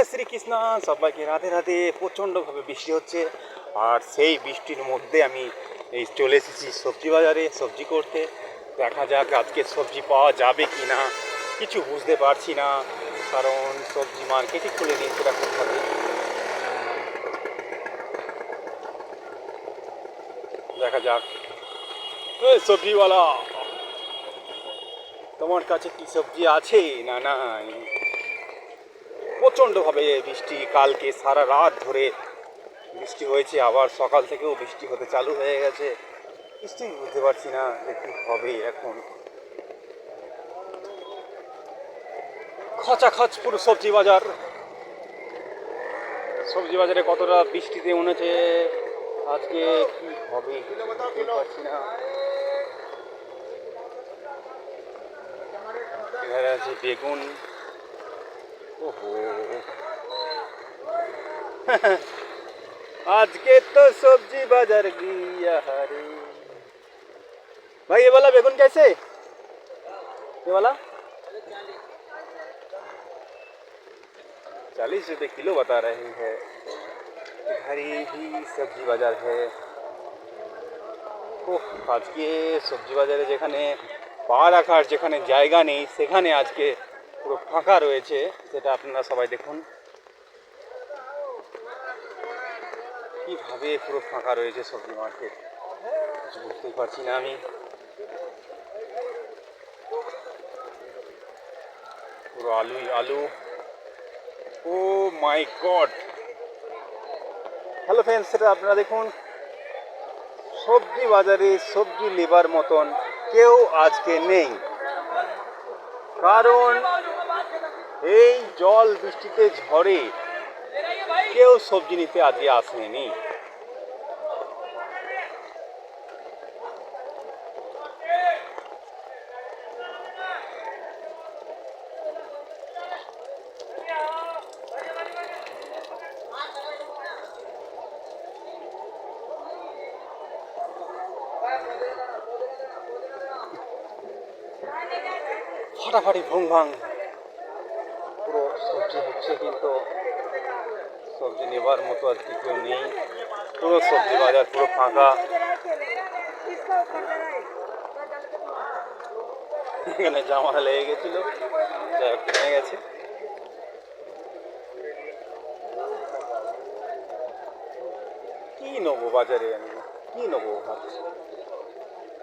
জয় শ্রীকৃষ্ণ। সবাইকে রাধে রাধে। প্রচণ্ডভাবে বৃষ্টি হচ্ছে। আর সেই বৃষ্টির মধ্যে আমি এই চলে এসেছি সবজি বাজারে সবজি করতে। দেখা যাক আজকে সবজি পাওয়া যাবে কি না কিছু বুঝতে পারছি না, কারণ সবজি মার্কেটই খুলে নিয়ে সেরকম ভাবে দেখা যাক। সবজিওয়ালা, তোমার কাছে কি সবজি আছে না নাই? প্রচণ্ডভাবে বৃষ্টি, কালকে সারা রাত ধরে বৃষ্টি হয়েছে, আবার সকাল থেকেও বৃষ্টি হতে চালু হয়ে গেছে। কিছুই বুঝতে পারছি না যে কী হবে এখন। খচাখচ পুরো সবজি বাজার সবজি বাজারে কতটা বৃষ্টিতে হচ্ছে আজকে কি হবে পারছি না। আছে বেগুন ওহো আজকে তো सब्जी बाजार गया रे भाई ये वाला बेगुन कैसे ये वाला चालीस रुपए किलो बता रहे हैं हरी ही सब्जी बाजार है ও আজকে সবজি বাজারে যেখানে পা রাখার যেখানে জায়গা নেই সেখানে আজকে পুরো ফাঁকা রয়েছে সেটা আপনারা সবাই দেখুন। কীভাবে পুরো ফাঁকা রয়েছে সবজি মার্কেট বুঝতেই পারছি না আমি। পুরো আলুই আলু। Oh my god! Hello friends সেটা আপনারা দেখুন। সবজি বাজারে সবজি নেবার মতন কেউ আজকে নেই। কারণ এই জল বৃষ্টিতে ঝড়ে কেউ সবজি নিতে আজকে আসেনি। ফাটাফাটি ভুং ভাং। সবজি হচ্ছে কিন্তু সবজি নেবার মতো আজকে কেউ নেই। পুরো সবজি বাজার পুরো ফাঁকা। এখানে জামা লেগে গেছিল। যাই কিনে গেছে। কি নেব বাজারে আমি? কি নেব ভাবছি?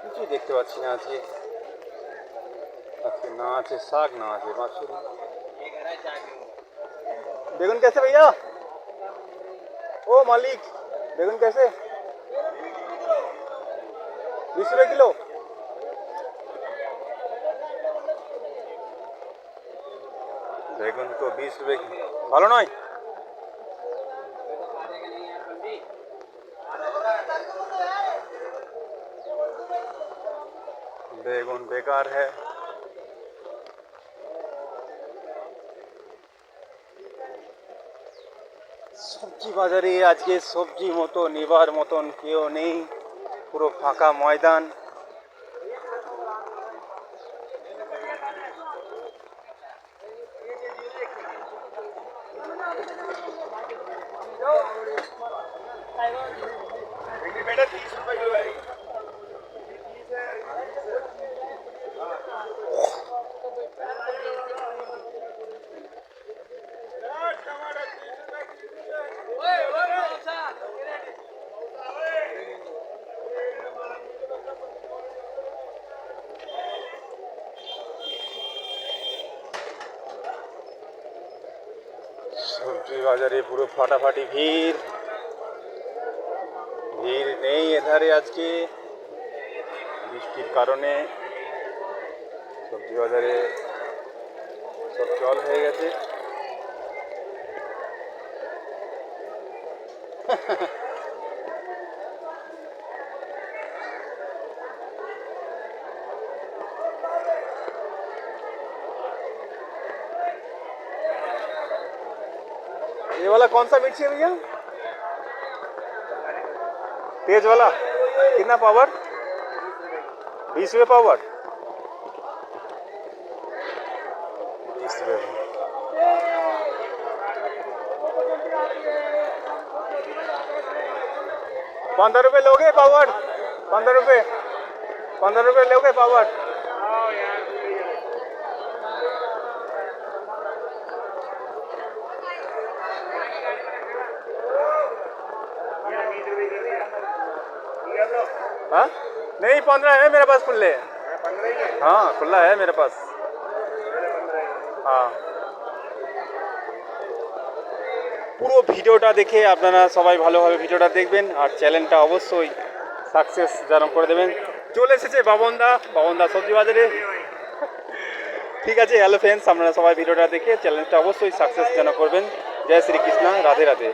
কিছুই দেখতে পাচ্ছি না আজকে। আজকে না আছে শাক, না আছে মাশরুম বেগুন कैसे भैया ओ मालिक बेगुन कैसे बीस रुपए किलो বেগুন তো বিশ রুপে ভালো নয় বেগুন বেকার হ্যাঁ সবজি বাজারে আজকে সবজি মতো নেবার মতন কেউ নেই পুরো ফাঁকা ময়দান সবজি বাজারে পুরো ফাটাফাটি ভিড়। ভিড় নেই এধারে আজকে। বৃষ্টির কারণে সবজি বাজারে সব জল হয়ে গেছে। ये वाला कौन सा मिर्ची है भैया? तेज वाला। कितना पावर बीस रुपये पावर पंद्रह रुपए लोगे पावर पंद्रह रुपए। पंद्रह रुपए लोगे पावर हाँ नहीं पंद्रह है मेरे पास खुले हाँ खुला है मेरे पास हाँ পুরো ভিডিওটা দেখে আপনারা সবাই ভালোভাবে ভিডিওটা দেখবেন আর চ্যানেলটা অবশ্যই সাকসেস যেন করে দেবেন চলে এসেছে বাবনদা বাবনদা সবজি বাজারে ঠিক আছে হ্যালো ফ্রেন্ডস আপনারা সবাই ভিডিওটা দেখে চ্যানেলটা অবশ্যই সাকসেস যেন করবেন জয় শ্রীকৃষ্ণ রাধে রাধে